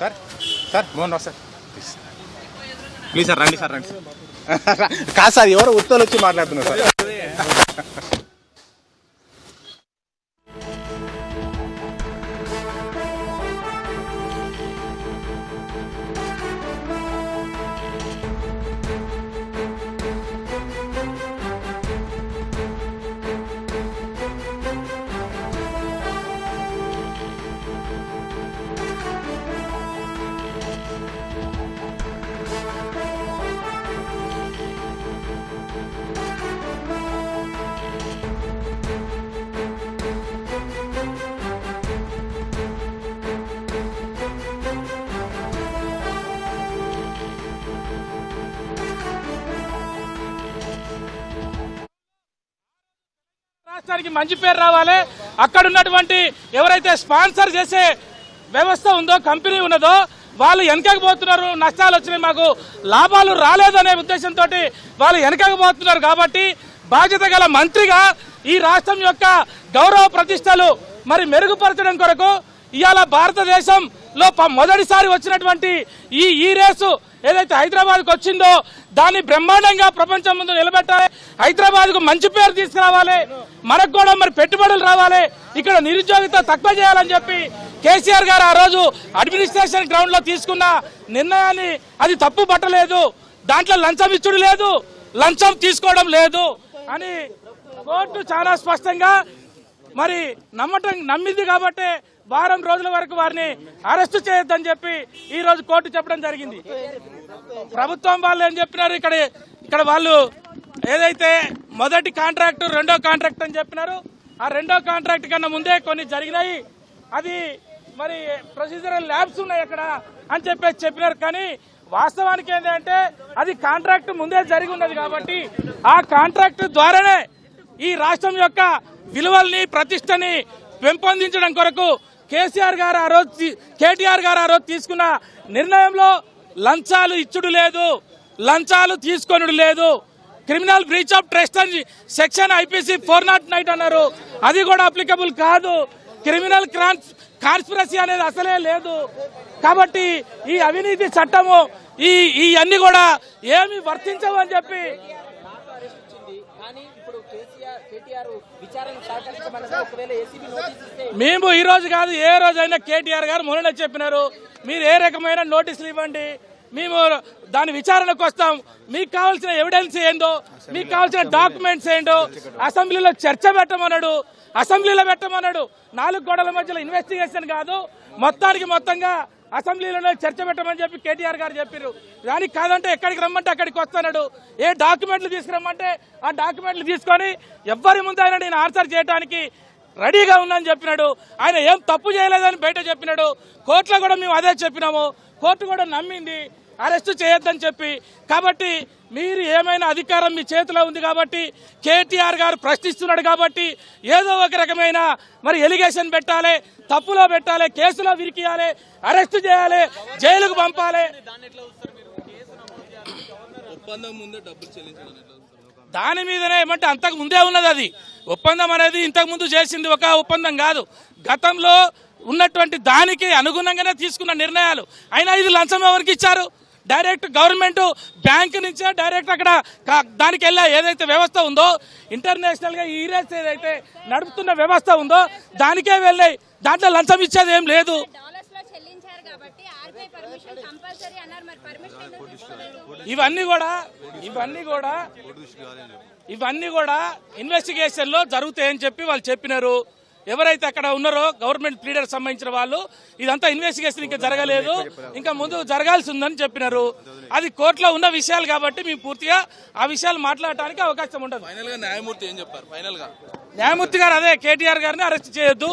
Sir sir Mohan Rao sir. Please please sir రండి sir రండి sir. కాదు sir ఎవరో ఉత్తలు వచ్చి మాట్లాడుతున్నారు సార్. రాష్ట్రానికి మంచి పేరు రావాలి. అక్కడ ఉన్నటువంటి ఎవరైతే స్పాన్సర్ చేసే వ్యవస్థ ఉందో కంపెనీ ఉన్నదో వాళ్ళు వెనకకు పోతున్నారు. నష్టాలు వచ్చినాయి మాకు. లాభాలు రాలేదనే ఉద్దేశంతో వాళ్ళు వెనకకు పోతున్నారు కాబట్టి బాధ్యత గల మంత్రిగా ఈ రాష్ట్రం యొక్క గౌరవ ప్రతిష్టలు మరి మెరుగుపరచడం కొరకు ఇవాళ భారతదేశం లోప మొదటిసారి వచ్చినటువంటి ఈ ఈ రేసు ఏదైతే హైదరాబాద్కు వచ్చిందో దాన్ని బ్రహ్మాండంగా ప్రపంచం ముందు నిలబెట్టాలి. హైదరాబాద్కు మంచి పేరు తీసుకురావాలి. మనకు కూడా మరి పెట్టుబడులు రావాలి. ఇక్కడ నిరుద్యోగిత తక్కువ చేయాలని చెప్పి కేసీఆర్ గారు ఆ రోజు అడ్మినిస్ట్రేషన్ గ్రౌండ్లో తీసుకున్న నిర్ణయాన్ని అది తప్పు పట్టలేదు. దాంట్లో లంచం ఇచ్చుడు లేదు. లంచం తీసుకోవడం లేదు అని కోర్టు చాలా స్పష్టంగా మరి నమ్మటం నమ్మింది కాబట్టి వారం రోజుల వరకు వారిని అరెస్ట్ చేయొద్దని చెప్పి ఈ రోజు కోర్టు చెప్పడం జరిగింది. ప్రభుత్వం వాళ్ళు ఏం చెప్పినారు? ఇక్కడ ఇక్కడ వాళ్ళు ఏదైతే మొదటి కాంట్రాక్ట్ రెండో కాంట్రాక్ట్ అని చెప్పినారు ఆ రెండో కాంట్రాక్ట్ కన్నా ముందే కొన్ని జరిగినాయి. అది మరి ప్రొసీజరల్ ల్యాబ్స్ ఉన్నాయి అక్కడ అని చెప్పేసి చెప్పినారు. కానీ వాస్తవానికి ఏంటంటే అది కాంట్రాక్ట్ ముందే జరిగి ఉన్నది కాబట్టి ఆ కాంట్రాక్ట్ ద్వారానే ఈ రాష్ట్రం యొక్క విలువల్ని ప్రతిష్టని పెంపొందించడం కొరకు కేసీఆర్ గారు ఆ రోజు కేటీఆర్ గారు ఆ రోజు తీసుకున్న నిర్ణయంలో లంచాలు ఇచ్చుడు లేదు లంచాలు తీసుకొనుడు లేదు. క్రిమినల్ బ్రీచ్ ఆఫ్ ట్రస్ట్ అని section IPC four nought nine అన్నారు. అది కూడా అప్లికబుల్ కాదు. క్రిమినల్ క్రాన్స్ కాన్స్పిరసీ అనేది అసలే లేదు. కాబట్టి ఈ అవినీతి చట్టము ఈ ఇవన్నీ కూడా ఏమి వర్తించవు అని చెప్పి కానీ ఇప్పుడు కేటీఆర్ విచారణ మేము ఈ రోజు కాదు ఏ రోజైనా కేటీఆర్ గారు మొన్న చెప్పినారు మీరు ఏ రకమైన నోటీసులు ఇవ్వండి మేము దాని విచారణకు వస్తాం మీకు కావాల్సిన ఎవిడెన్స్ ఏందో మీకు కావాల్సిన డాక్యుమెంట్స్ ఏంటో అసెంబ్లీలో చర్చ పెట్టమన్నాడు అసెంబ్లీలో పెట్టమన్నాడు నాలుగు గోడల మధ్యలో ఇన్వెస్టిగేషన్ కాదు మొత్తానికి మొత్తంగా అసెంబ్లీలోనే చర్చ పెట్టమని చెప్పి కేటీఆర్ గారు చెప్పారు దానికి కాదంటే ఎక్కడికి రమ్మంటే అక్కడికి వస్తున్నాడు ఏ డాక్యుమెంట్లు తీసుకురమ్మంటే ఆ డాక్యుమెంట్లు తీసుకొని ఎవ్వరి ఆయన నేను ఆన్సర్ చేయడానికి రెడీగా ఉందని చెప్పినాడు. ఆయన ఏం తప్పు చేయలేదని బయట చెప్పినాడు. కోర్టులో కూడా మేము అదే చెప్పినాము. కోర్టు కూడా నమ్మింది. అరెస్ట్ చేయొద్దని చెప్పి. కాబట్టి మీరు ఏమైనా అధికారం మీ చేతిలో ఉంది కాబట్టి కేటీఆర్ గారు ప్రశ్నిస్తున్నాడు కాబట్టి ఏదో ఒక రకమైన మరి ఎలిగేషన్ పెట్టాలి తప్పులో పెట్టాలి కేసులో విరికియాలి అరెస్ట్ చేయాలి జైలుకు పంపాలి. దాని మీదనే ఏమంటే అంతకు ముందే ఉన్నది అది. ఒప్పందం అనేది ఇంతకు ముందు చేసింది ఒక ఒప్పందం కాదు. గతంలో ఉన్నటువంటి దానికి అనుగుణంగానే తీసుకున్న నిర్ణయాలు. అయినా ఇది లంచం ఎవరికి ఇచ్చారు? డైరెక్ట్ గవర్నమెంట్ బ్యాంక్ నుంచే డైరెక్ట్ అక్కడ దానికి వెళ్ళే ఏదైతే వ్యవస్థ ఉందో ఇంటర్నేషనల్గా ఈ రేస్ ఏదైతే నడుపుతున్న వ్యవస్థ ఉందో దానికే వెళ్ళాయి దాంట్లో లంచం ఇచ్చేది ఏం లేదు. డాలర్స్లో చెల్లించారు కాబట్టి ఆర్బీఐ పర్మిషన్ కంపల్సరీ అన్నారు. మరి పర్మిషన్ ఎందుకు తీసుకోలేదు? ఇవన్నీ కూడా ఇవన్నీ కూడా ఇవన్నీ కూడా ఇన్వెస్టిగేషన్లో జరుగుతాయని చెప్పి వాళ్ళు చెప్పినారు. ఎవరైతే అక్కడ ఉన్నారో గవర్నమెంట్ లీడర్ సంబంధించిన వాళ్ళు ఇదంతా ఇన్వెస్టిగేషన్ ఇంకా జరగలేదు. ఇంకా ముందు జరగాల్సి ఉందని చెప్పినారు. అది కోర్టులో ఉన్న విషయాలు కాబట్టి మేము పూర్తిగా ఆ విషయాలు మాట్లాడటానికి అవకాశం ఉండదు. ఫైనల్గా న్యాయమూర్తి ఏం చెప్పారు? ఫైనల్గా? న్యాయమూర్తి గారు అదే కేటీఆర్ గారిని అరెస్ట్ చేయొద్దు.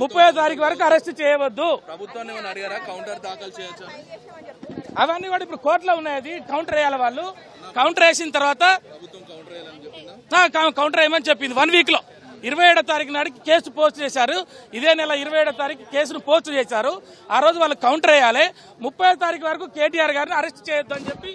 ముప్పై తారీఖు వరకు అరెస్ట్ చేయవద్దు. అవన్నీ కూడా ఇప్పుడు కోర్టులో ఉన్నాయి. కౌంటర్ వేయాలి వాళ్ళు. కౌంటర్ వేసిన తర్వాత కౌంటర్ వేయమని చెప్పింది. వన్ వీక్లో. ఇరవై ఏడో తారీఖు నాటికి కేసు పోస్ట్ చేశారు. ఇదే నెల ఇరవై ఏడో తారీఖు కేసును పోస్ట్ చేశారు. ఆ రోజు వాళ్ళు కౌంటర్ వేయాలి. ముప్పై తారీఖు వరకు కేటీఆర్ గారిని అరెస్ట్ చేయొద్దు అని చెప్పి